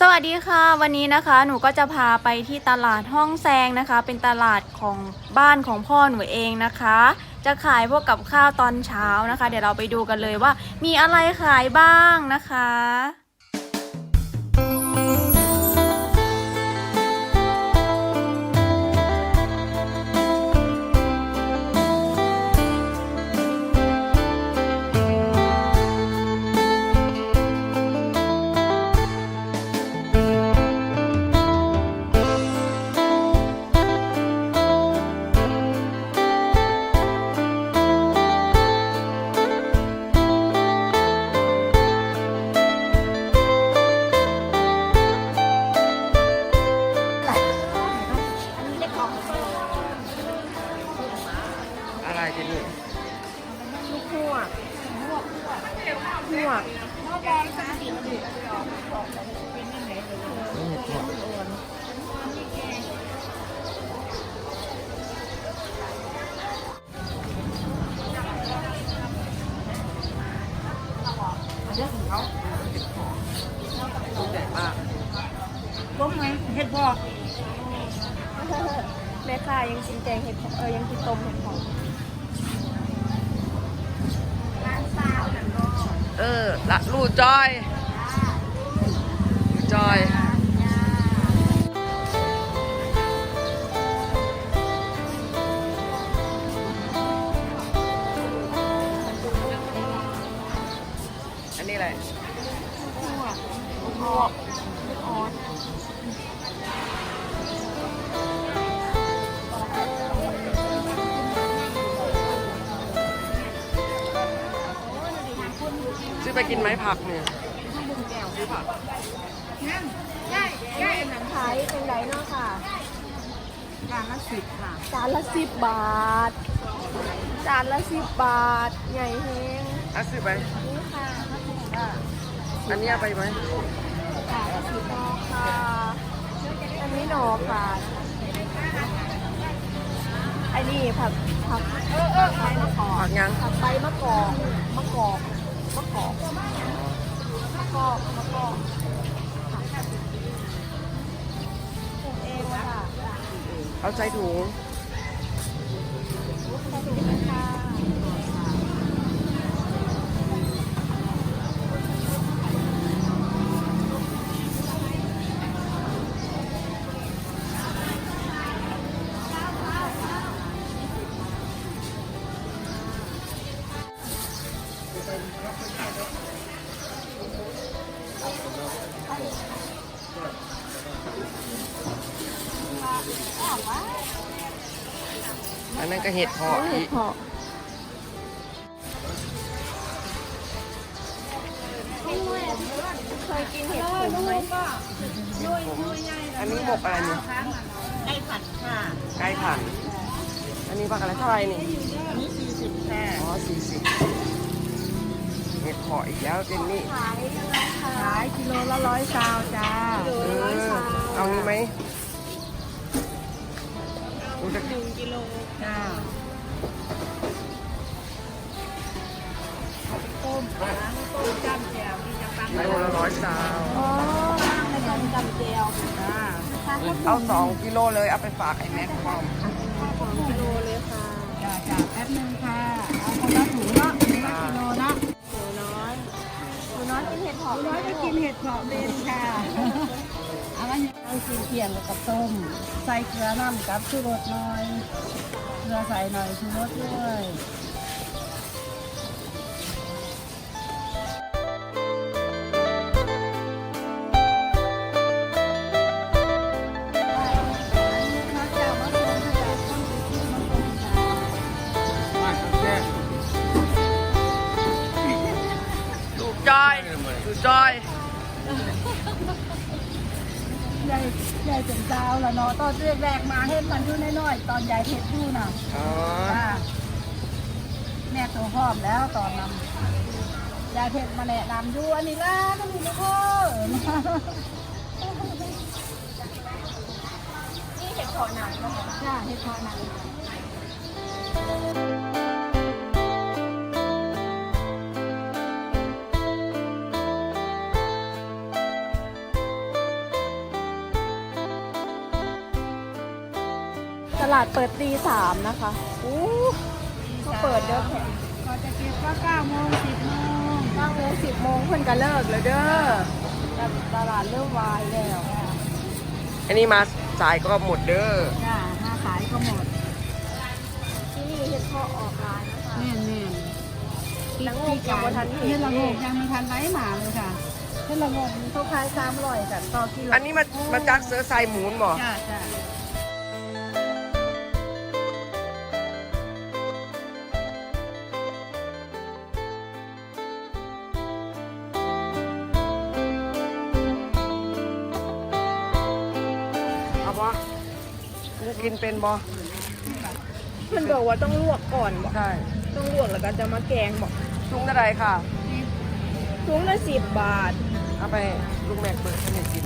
สวัสดีค่ะ วันนี้นะคะหนูก็จะพาไปที่ตลาดห้องแซงนะคะ เป็นตลาดของบ้านของพ่อหนูเองนะคะ จะขายพวกกับข้าวตอนเช้านะคะ เดี๋ยวเราไปดูกันเลยว่า มีอะไรขายบ้างนะคะ หัวลูกใหญ่มากล้มไหมเห็ดบอกแม่ค่ะยังกินแกงเห็ดเออยังกินต้มเห็ดหอม เออละลูกจอยลูกจอยอันนี้อะไรหัวอ๋ ซื้อไปกินไหมผักเนี่ยซื้อผักหนังไทยเป็นไรเนาะค่ะจานละสิบค่ะจานละสิบบาท จานละสิบบาท ใหญ่แฮงอะซื้อไปนี่ค่ะอะอันนี้เอาไปไหมจานละสิบบาทค่ะ อันนี้หนอค่ะ อันนี้ผักผักเออเออใบมะกอกผักยังผักใบมะกอกมะกอกมะก อกมะกอกมะกอกปลูกเองอะค่ะเอาใส่ถุงขอบคุณค่ะ อันนั้นก็เห็ดเพาะเห็อีดกเพาะเคยกินเห็ดผงไหมอันนี้หมกอะไรเนี่ยไก่ผัดค่ะไก่ผันอันนี้ผักอะไรเท่าไหรนี่อันนี้สี่สิบค่ะอ๋อสี่สิบเห็ดเพาะอีกแล้วเจนนี่ขายยังไงคะขายกิโลละร้อยซาวจ้าโลเอละร้อยอสามเอางี้ไหม ดูจะหนึ่งกิโลจ้าต้มล้างต้มจ้ำแจ่วที่จะปังกิโลละร้อยซาวอ๋อในการจำเจียวจ้าเอาสองกิโลเลยเอาไปฝากไอ้แม็กซ์พร้อมสองกิโลเลยค่ะจ้าจ้าแป๊บนึงค่ะ เอาคนละถุงเนาะถุงละกิโลเนาะหนูน้อยหนูน้อยกินเห็ดหอมร้อยก็กินเห็ดเผาะเป็นค่ะเอา ไว้ยังกินเคียงกับต้ม ใส่เกลือน้ำกับชูรสหน่อย เกลือใส่หน่อยชูรสด้วย ยายยายเป็นเจ้าแล้วเนาะตอนแรกๆมาเห็นมันอยู่น้อยๆตอนยายเห็ดอยู่น่ะอ๋อจ้าแม่ตัวหอมแล้วตอนนั้นยายเห็ดมาแนะนำอยู่อันนี้ละก็มีนะพ่อนี่เห็ดหอมหนังเนาะจ้าเห็ดพอหนัง ลาดเปิดตีสามนะคะอู้ก็เปิดเด้อแค่ก็จะเก็บก็เก้าโมงสิบโมงเก้าโมงสิบโมงเพิ่นก็เลิกแล้วเด้อแต่ตลาดเริ่มวายแล้วอันนี้มาสายก็หมดเด้อจ้ามาขายก็หมด ที่นี่เฮ็ดพ่อออกร้านนะคะแม่นแม่นละโงกยังบ่ทันเห็นเฮ็ดละโงกยังไม่ทันไร้หมาเลยค่ะเฮ็ดละโงกมันเขาขายสามร้อยกันต่อกิโลอันนี้มามาจากเสือสายหมูนบ่จ้าจ้า เอาบ่กูกินเป็นบ่เพิ่นบอกว่าต้องลวกก่อนบอกใช่ต้องลวกแล้วก็จะมาแกงบอกถุงเท่าไหรค่ะถุงละสิบบาท เอาไปลุงแม็กเปิดให้หน่อยกิน